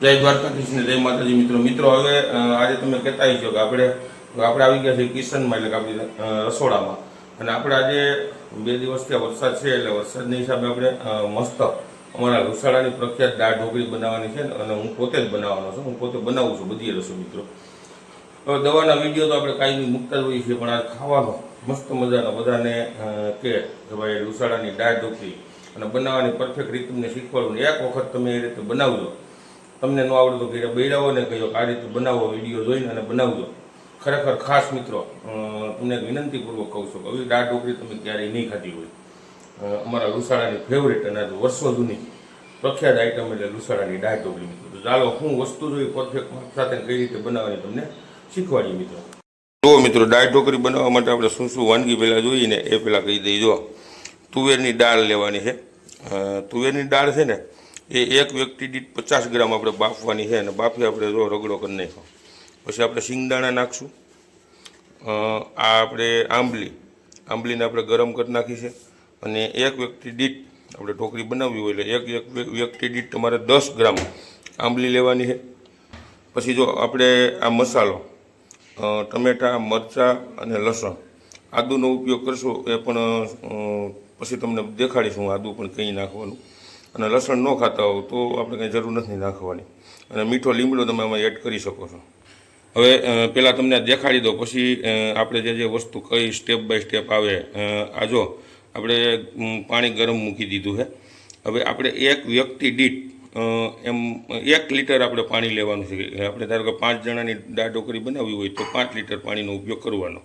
જય દ્વારકાધીશ ને જય માતાજી. મિત્રો મિત્રો, હવે આજે તમે કહેતા છો કે આપણે આપણે આવી ગયા છે કિશનમાં, એટલે કે આપણી રસોડામાં. અને આપણે આજે બે દિવસથી આ વરસાદ છે, એટલે વરસાદની હિસાબે આપણે મસ્ત અમારા રસાડાની પ્રખ્યાત દાળ ઢોકળી બનાવવાની છે, અને હું પોતે જ બનાવવાનો છું. હું પોતે બનાવું છું બધી રસોઈ, મિત્રો. હવે દવાના વીડિયો તો આપણે કાંઈ નહીં મૂકતા જ હોઈએ છીએ, પણ આ ખાવાનો મસ્ત મજાનો બધાને કે ભાઈ લુસાડાની દાળ ઢોકળી. અને બનાવવાની પરફેક્ટ રીત તમને શીખવાડું. એક વખત તમે એ રીતે બનાવજો. તમને ન આવડતું તો બૈરાવો ને કહ્યો આ રીતે બનાવો, વીડિયો જોઈને અને બનાવજો. ખરેખર ખાસ મિત્રો તમને વિનંતીપૂર્વક કહું છું કે આવી દાળ ઢોકળી તમે ક્યારેય નહીં ખાધી હોય. અમારા લુસાડાની ફેવરેટ અને વર્ષો જૂની પ્રખ્યાત આઈટમ એટલે લુસાડાની દાળ ઢોકળી મિત્રો. તો ચાલો, હું વસ્તુ જોઈ પરફેક્ટ સાથે કઈ રીતે બનાવવાની તમને શીખવાડીએ મિત્રો. જુઓ મિત્રો દાળ ઢોકળી બનાવવા માટે આપણે શું શું વાનગી પહેલાં જોઈએ ને એ પહેલાં કહી દઈ જો તુવેરની દાળ લેવાની છે. તુવેરની દાળ છે ને એ એક વ્યક્તિ દીઠ પચાસ ગ્રામ આપણે બાફવાની છે અને બાફી આપણે જો રગડો કરી નાખો પછી આપણે શિંગદાણા નાખશું. આ આપણે આંબલી. આંબલીને આપણે ગરમ કરી નાખી છે. અને એક વ્યક્તિ દીઠ આપણે ઢોકળી બનાવવી હોય એટલે એક એક વ્યક્તિ દીઠ તમારે દસ ગ્રામ આંબલી લેવાની છે. પછી જો આપણે આ મસાલો ટમેટાં, મરચાં અને લસણ આદુનો ઉપયોગ કરશો એ પણ પછી તમને દેખાડીશું. આદુ પણ કંઈ નાખવાનું. અને લસણ ન ખાતા હોવ તો આપણે કંઈ જરૂર નથી નાખવાની. અને મીઠો લીમડો તમે આમાં એડ કરી શકો છો. હવે પહેલાં તમને દેખાડી દો, પછી આપણે જે જે વસ્તુ કઈ સ્ટેપ બાય સ્ટેપ આવે આ જો, આપણે પાણી ગરમ મૂકી દીધું છે હવે આપણે એક વ્યક્તિ દીઠ એમ, એક લીટર આપણે પાણી લેવાનું છે. આપણે ધારો કે પાંચ જણાની દાળ ઢોકળી બનાવવી હોય તો પાંચ લીટર પાણીનો ઉપયોગ કરવાનો.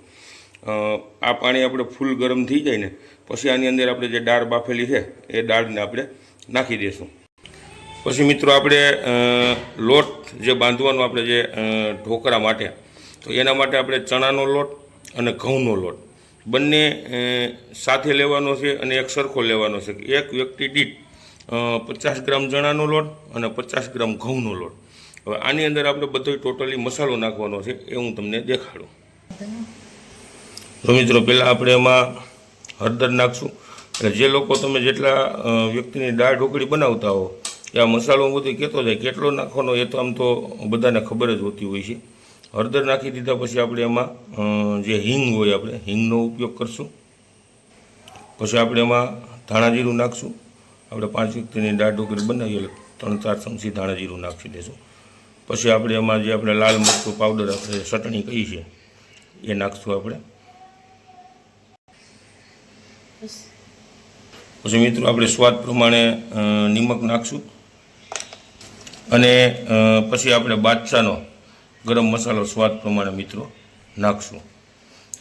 આ પાણી આપણે ફૂલ ગરમ થઈ જાય ને, પછી આની અંદર આપણે જે દાળ બાફેલી છે, એ દાળને આપણે નાખી દઈશું પછી મિત્રો આપણે લોટ જે બાંધવાનો આપણે જે ઢોકળા માટે, તો એના માટે આપણે ચણાનો લોટ અને ઘઉંનો લોટ. બંને સાથે લેવાનો છે અને એક સરખો લેવાનો છે. એક વ્યક્તિ દીઠ પચાસ ગ્રામ ચણાનો લોટ અને પચાસ ગ્રામ ઘઉંનો લોટ. હવે આની અંદર આપણે બધો ટોટલી મસાલો નાખવાનો છે, એ હું તમને દેખાડું. તો મિત્રો પહેલાં આપણે એમાં હળદર નાખશું. એટલે જે લોકો તમે જેટલા વ્યક્તિની દાળ ઢોકળી બનાવતા હો, એ આ મસાલો બધું કહેતો જાય, કેટલો નાખવાનો એ તો આમ તો બધાને ખબર જ હોતી હોય છે. હળદર નાખી દીધા પછી આપણે એમાં જે હિંગ હોય આપણે, હિંગનો ઉપયોગ કરશું. પછી આપણે એમાં ધાણા જીરું નાખશું. આપણે પાંચ વ્યક્તિની દાળ ઢોકળી બનાવીએ એટલે ત્રણ ચાર ચમચી ધાણા જીરું નાખી દઈશું પછી આપણે એમાં જે આપણે લાલ મરચું પાવડર આપણે ચટણી કહી છે, એ નાખશું આપણે. પછી મિત્રો આપણે સ્વાદ પ્રમાણે નિમક નાખશું. અને પછી આપણે બાદશાહનો ગરમ મસાલો સ્વાદ પ્રમાણે મિત્રો નાખશું.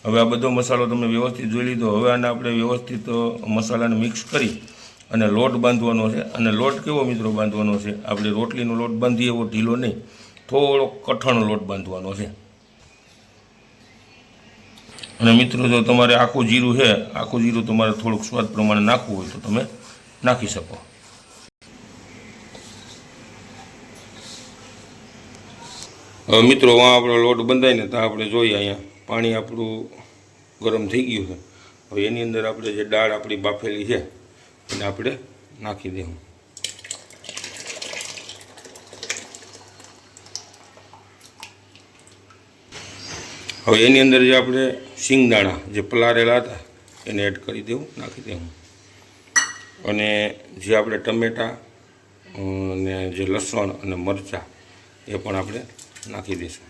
હવે આ બધો મસાલો તમે વ્યવસ્થિત જોઈ લીધો. હવે આને આપણે વ્યવસ્થિત મસાલાને મિક્સ કરી અને લોટ બાંધવાનો છે. અને લોટ કેવો મિત્રો બાંધવાનો છે? આપણે રોટલીનો લોટ બાંધીએ એવો ઢીલો નહીં. થોડો કઠણ લોટ બાંધવાનો છે. અને મિત્રો, જો તમારે આખું જીરું છે, આખું જીરું તમારે થોડુંક સ્વાદ પ્રમાણે નાખવું હોય તો તમે નાખી શકો. હવે મિત્રો, આ આપણો લોટ બંધાય ને તો આપણે જોઈએ અહીંયા. પાણી આપણું ગરમ થઈ ગયું છે. હવે એની અંદર આપણે જે દાળ આપણી બાફેલી છે, એને આપણે નાખી દેવું. હવે એની અંદર જે આપણે શિંગદાણા જે પલાળેલા હતા, એને એડ કરી દેવું, નાખી દેવું. અને જે આપણે ટમેટાં અને જે લસણ અને મરચાં, એ પણ આપણે નાખી દઈશું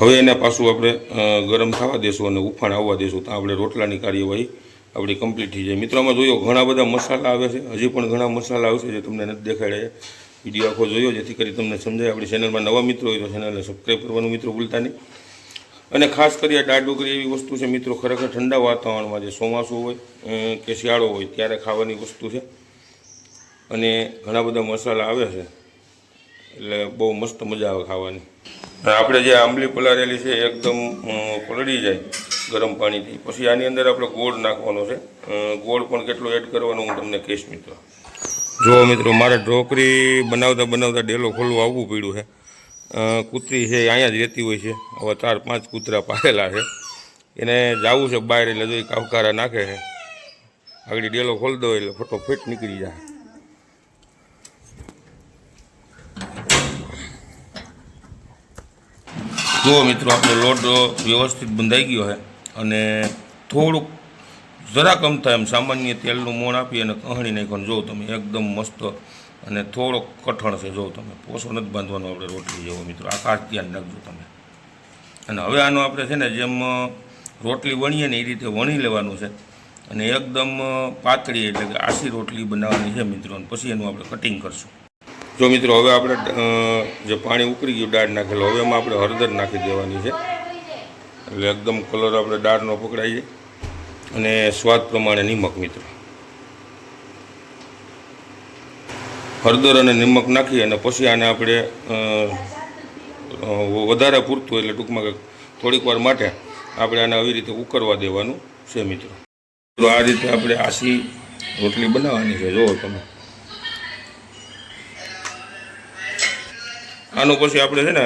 હવે એને પાછું આપણે ગરમ થવા દેશું અને ઉફાણ આવવા દેશું. તો આપણે રોટલાની કાર્યવાહી આપણી કમ્પ્લીટ થઈ જાય. મિત્રોમાં જોયો, ઘણા બધા મસાલા આવે છે. હજી પણ ઘણા મસાલા આવશે જે તમને નથી દેખાડે વીડિયો આખો જોયો, જેથી કરી તમને સમજાય. આપણી ચેનલમાં નવા મિત્રો હોય તો ચેનલને સબસ્ક્રાઈબ કરવાનું મિત્રો ભૂલતા નહીં. અને ખાસ કરી આ દાળ ઢોકળી એવી વસ્તુ છે, મિત્રો, ખરેખર ઠંડા વાતાવરણમાં જે ચોમાસું હોય કે શિયાળો હોય, ત્યારે ખાવાની વસ્તુ છે. અને ઘણા બધા મસાલા આવે છે, એટલે બહુ મસ્ત મજા આવે ખાવાની. આપણે જે આંબલી પલાળેલી છે એકદમ પલળી જાય ગરમ પાણીથી. પછી આની અંદર આપણે ગોળ નાખવાનો છે. ગોળ પણ કેટલો એડ કરવાનો હું તમને કહીશ, મિત્રો. જુઓ, મિત્રો, મારે ઢોકળી બનાવતા બનાવતા ડેલો ખોલવું આવવું પડ્યું છે. કૂતરી છે, અહીંયા જ રહેતી હોય છે. હવે ચાર, પાંચ કૂતરા પાડેલા છે. એને જવું છે બહાર, એટલે જોઈ કાવકારા નાખે છે. આગળ ડેલો ખોલી દો, એટલે ફટોફટ નીકળી જાય. જુઓ મિત્રો, આપણો લોટ વ્યવસ્થિત બંધાઈ ગયો છે. અને થોડુંક જરાક અમથા એમ સામાન્ય તેલનું મોણ આપી અને કહણી નાખવાનું જો તમે એકદમ મસ્ત અને થોડોક કઠણ છે, જો તમે પોસો નથી બાંધવાનો આપણે રોટલી જેવો મિત્રો. આ ખાસ ધ્યાન રાખજો તમે. અને હવે આનો આપણે છે ને જેમ રોટલી વણીએ ને એ રીતે વણી લેવાનું છે. અને એકદમ પાતળી એટલે કે આસી રોટલી બનાવવાની છે મિત્રો. પછી એનું આપણે કટિંગ કરશું. જો મિત્રો, હવે આપણે જે પાણી ઉકળી ગયું દાળ નાખેલો, હવે એમાં આપણે હળદર નાખી દેવાની છે. એટલે એકદમ કલર આપણે દાળનો પકડાઈ જાય. અને સ્વાદ પ્રમાણે નિમક મિત્રો. હળદર અને નિમક નાખી અને પછી આને આપણે વધારે પૂરતું એટલે ટૂંકમાં થોડીક વાર માટે આપણે આને આવી રીતે ઉકળવા દેવાનું છે મિત્રો. તો આ રીતે આપણે આસી રોટલી બનાવવાની છે, જુઓ તમે. આનું પછી આપણે છે ને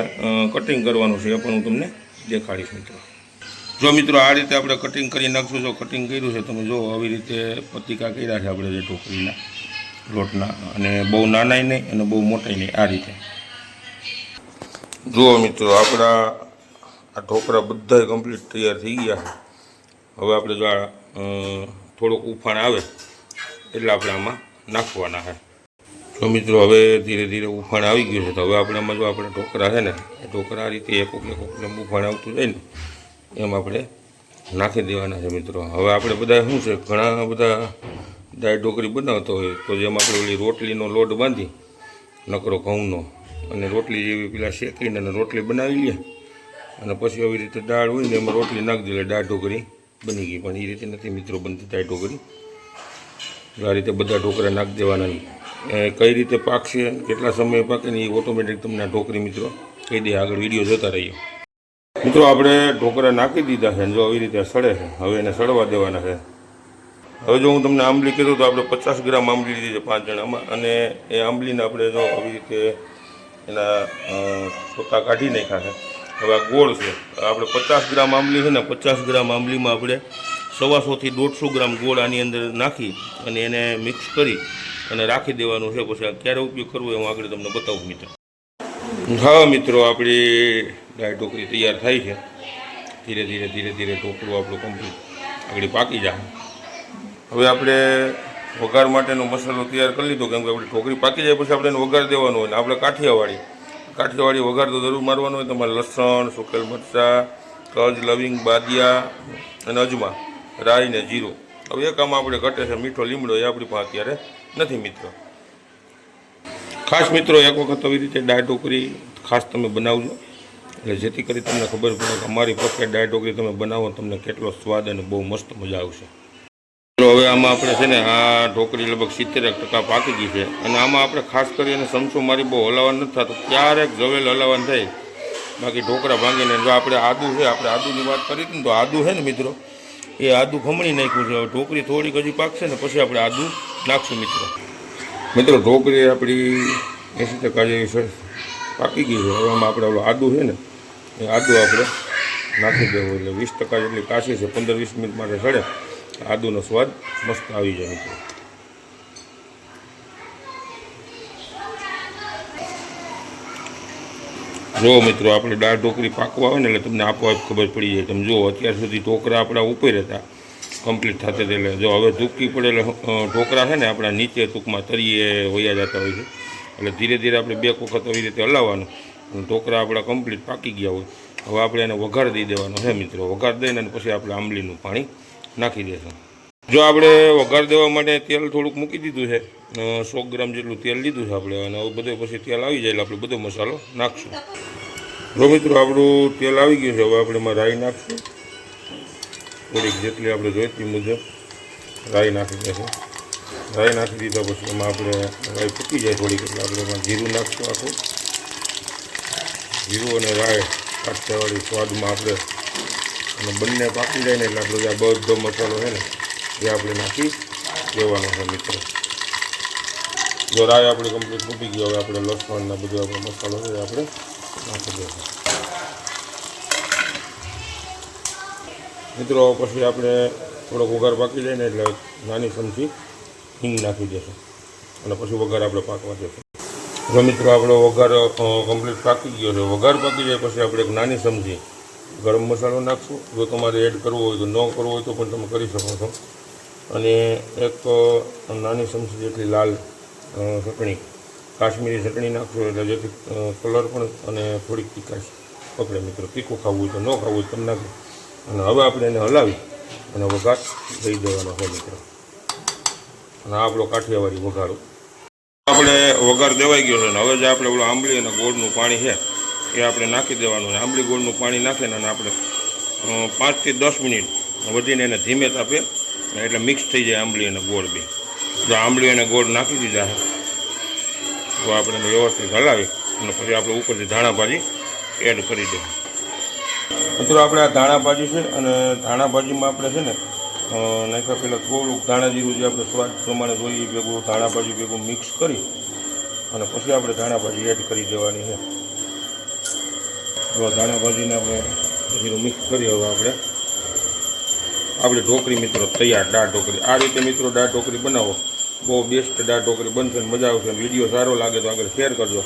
કટિંગ કરવાનું છે, એ પણ હું તમને દેખાડીશ મિત્રો. જો મિત્રો આ રીતે આપણે કટિંગ કરી નાખશું, જો કટિંગ કર્યું છે, તમે જો આવી રીતે પતિકા કર્યા છે આપણે જે ઢોકળીના લોટના, અને બહુ નાનાય નહીં અને બહુ મોટાય નહીં, આ રીતે. જુઓ મિત્રો, આપણા આ ઢોકળા બધાય કમ્પ્લીટ તૈયાર થઈ ગયા છે. હવે આપણે જો આ થોડોક ઉફાણ આવે એટલે આપણે આમાં નાખવાના છે. જો મિત્રો, હવે ધીરે ધીરે ઉફાણ આવી ગયું છે. તો હવે આપણે આમાં જો આપણે ઢોકળા છે ને, એ ઢોકળા આ રીતે એક એક ઉફાણ આવતું જાય ને એમ આપણે નાખી દેવાના છે મિત્રો. હવે આપણે બધા શું છે? ઘણા બધા દાળ ઢોકળી બનાવતો હોય તો જેમ આપણે ઓલી રોટલીનો લોટ બાંધી, નકરો ઘઉંનો, અને રોટલી જેવી પેલા શેકીને અને રોટલી બનાવી લઈએ અને પછી આવી રીતે દાળ હોય ને એમાં રોટલી નાખી દે દાળ ઢોકળી બની ગઈ. પણ એ રીતે નથી મિત્રો બનતી દાળ ઢોકળી. આ રીતે બધા ઢોકળા નાખી દેવાના કઈ રીતે પાકશે કેટલા સમય પાકે ને એ ઓટોમેટિક તમને આ ઢોકળી મિત્રો કહી દે. આગળ વીડિયો જોતા રહીએ. મિત્રો, આપણે ઢોકળા નાખી દીધા છે જો આવી રીતે સડે છે, હવે એને સડવા દેવાના છે. હવે જો હું તમને આંબલી કીધું તો આપણે પચાસ ગ્રામ આંબલી લીધી છે, પાંચ જણામાં અને એ આંબલીને આપણે જો આવી રીતે એના સોતા કાઢી નાખ્યા છે. હવે આ ગોળ છે. આપણે પચાસ ગ્રામ આંબલી છે ને, પચાસ ગ્રામ આંબલીમાં આપણે સવાસોથી દોઢસો ગ્રામ ગોળ આની અંદર નાખી અને એને મિક્સ કરી અને રાખી દેવાનું છે. પછી ક્યારે ઉપયોગ કરવો એ હું આગળ તમને બતાવું, મિત્રો. હા, મિત્રો, આપણી દાળ ઢોકળી તૈયાર થાય છે. ધીરે ધીરે ધીરે ધીરે ઢોકળું આપણું કમ્પ્લીટ આગળ પાકી જાય. હવે આપણે વઘાર માટેનો મસાલો તૈયાર કરી લીધો, કેમ કે આપણી ઢોકળી પાકી જાય પછી આપણે એને વઘાર દેવાનો હોય ને આપણે કાઠિયાવાડી કાઠિયાવાડી વઘાર તો જરૂર મારવાનો હોય, તમારે લસણ, સુકેલ મરચાં, તજ, લવિંગ, બાદિયા અને અજમા, રાઈ ને જીરું. હવે એક આમાં આપણે ઘટે છે મીઠો લીમડો, એ આપણી પાસે અત્યારે નથી મિત્રો. ખાસ મિત્રો, એક વખત આવી રીતે દાળ ઢોકળી ખાસ તમે બનાવજો. એટલે જેથી કરી તમને ખબર પડે કે અમારી પોકેટ ડાય ઢોકળી તમે બનાવો તમને કેટલો સ્વાદ અને બહુ મસ્ત મજા આવશે. ચાલો, હવે આમાં આપણે છે ને આ ઢોકળી લગભગ સિત્તેર ટકા પાકી ગઈ છે અને આમાં આપણે ખાસ કરીને સમસો મારી બહુ હલાવવાનું નથી થતું, ક્યારેક જવેલ હલાવવાનું થાય. બાકી ઢોકળા ભાંગીને જો આપણે આદુ છે, આપણે આદુની વાત કરી હતી ને તો આદુ છે ને મિત્રો, એ આદુ ખમણી નાખ્યું છે. હવે ઢોકળી થોડીક હજી પાકશે ને પછી આપણે આદુ નાખશું મિત્રો. મિત્રો, ઢોકળી આપણી એંસી ટકા જેવી છે. પાકી ગઈ છે. હવે આમાં આપણે ઓલું આદુ છે ને, એ આદુ આપણે નાખી દેવું એટલે વીસ ટકા જેટલી કાશી છે, પંદર વીસ મિનિટ માટે સડે. આદુનો સ્વાદ મસ્ત આવી જાય મિત્રો. જો મિત્રો, આપણે દાળ ઢોકળી પાકવા આવે ને એટલે તમને આપોઆપ ખબર પડી જાય. તમે જુઓ, અત્યાર સુધી ઢોકળા આપણા ઉપર હતા. કમ્પ્લીટ થતા એટલે જો હવે ટૂંકી પડે એટલે ઢોકળા છે ને આપણા નીચે ટૂંકમાં તરીએ વયા જતા હોય છે. એટલે ધીરે ધીરે આપણે બે વખત આવી રીતે હલાવવાનું. અને ઢોકળા આપણા કમ્પ્લીટ પાકી ગયા હોય. હવે આપણે એને વઘાર દઈ દેવાનો છે મિત્રો. વઘાર દઈને અને પછી આપણે આંબલીનું પાણી નાખી દેશું. જો આપણે વઘાર દેવા માટે તેલ થોડુંક મૂકી દીધું છે સો ગ્રામ જેટલું તેલ લીધું છે આપણે. અને બધો પછી તેલ આવી જાય એટલે આપણે બધો મસાલો નાખશું. જો મિત્રો, આપણું તેલ આવી ગયું છે, હવે આપણે એમાં રાઈ નાખશું. થોડીક જેટલી આપણે જોઈતી મુજબ રાઈ નાખી દેશું. રાઈ નાખી દીધા પછી એમાં આપણે રાઈ ફૂટી જાય થોડીક એટલે આપણે એમાં જીરું નાખશું આખું. જીરું અને રાઈ કાઠિયાવાડી સ્વાદમાં આપણે અને બંને પાકી જાય ને એટલે આપણે આ બધો મસાલો છે ને, એ આપણે નાખી દેવાનો છે મિત્રો. જો રાઈ આપણે કમ્પ્લીટ ફૂટી ગયો હવે આપણે લસણ ને બધું આપણો મસાલો છે એ આપણે નાખી દઈશું મિત્રો, પછી આપણે થોડોક વઘાર પાકી જાય ને એટલે નાની ચમચી હિંગ નાખી દઈશું અને પછી વઘાર આપણે પાકવા દઈશું જો મિત્રો આપણો વઘાર કમ્પ્લીટ પાકી ગયો છે. વઘાર પાકી જાય પછી આપણે એક નાની સમજી ગરમ મસાલો નાખશું. જો તમારે એડ કરવો હોય તો ન કરવો હોય તો પણ તમે કરી શકો છો. અને એક નાની સમજી જેટલી લાલ ચટણી, કાશ્મીરી ચટણી નાખશો એટલે જેથી કલર પણ અને થોડીક તીખાશ પકડે મિત્રો. તીખું ખાવું હોય તો ન ખાવું હોય તો તમે નાખો. અને હવે આપણે એને હલાવી અને વઘાર દઈ દેવાનો છે મિત્રો. અને આપણો કાઠિયાવાડી વઘારો. આપણે વઘાર દેવાઈ ગયો છે ને હવે જે આપણે ઓલું આંબલી અને ગોળનું પાણી છે એ આપણે નાખી દેવાનું છે. આંબલી ગોળનું પાણી નાખીને અને આપણે પાંચથી દસ મિનિટ વધીને એને ધીમે તાપે એટલે મિક્સ થઈ જાય આંબલી અને ગોળ બે. જો આંબલી અને ગોળ નાખી દીધા છે તો આપણે એને વ્યવસ્થિત હલાવી અને પછી આપણે ઉપરથી ધાણા ભાજી એડ કરી દઈએ મિત્રો આપણે આ ધાણા ભાજી છે અને ધાણા ભાજીમાં આપણે છે ને નાખ્યા પહેલાં થોડુંક ધાણા જીરું જે આપણે સ્વાદ પ્રમાણે જોઈએ ભેગું ધાણા ભાજી ભેગું મિક્સ કરી અને પછી આપણે ધાણા ભાજી એડ કરી દેવાની છે. જો ધાણા ભાજીને આપણે જીરું મિક્સ કરી હવે આપણે. આપણે ઢોકળી મિત્રો તૈયાર, દાળ ઢોકળી. આ રીતે મિત્રો દાળ ઢોકળી બનાવો. બહુ બેસ્ટ દાળ ઢોકળી બનશે મજા આવશે. વીડિયો સારો લાગે તો આગળ શેર કરજો.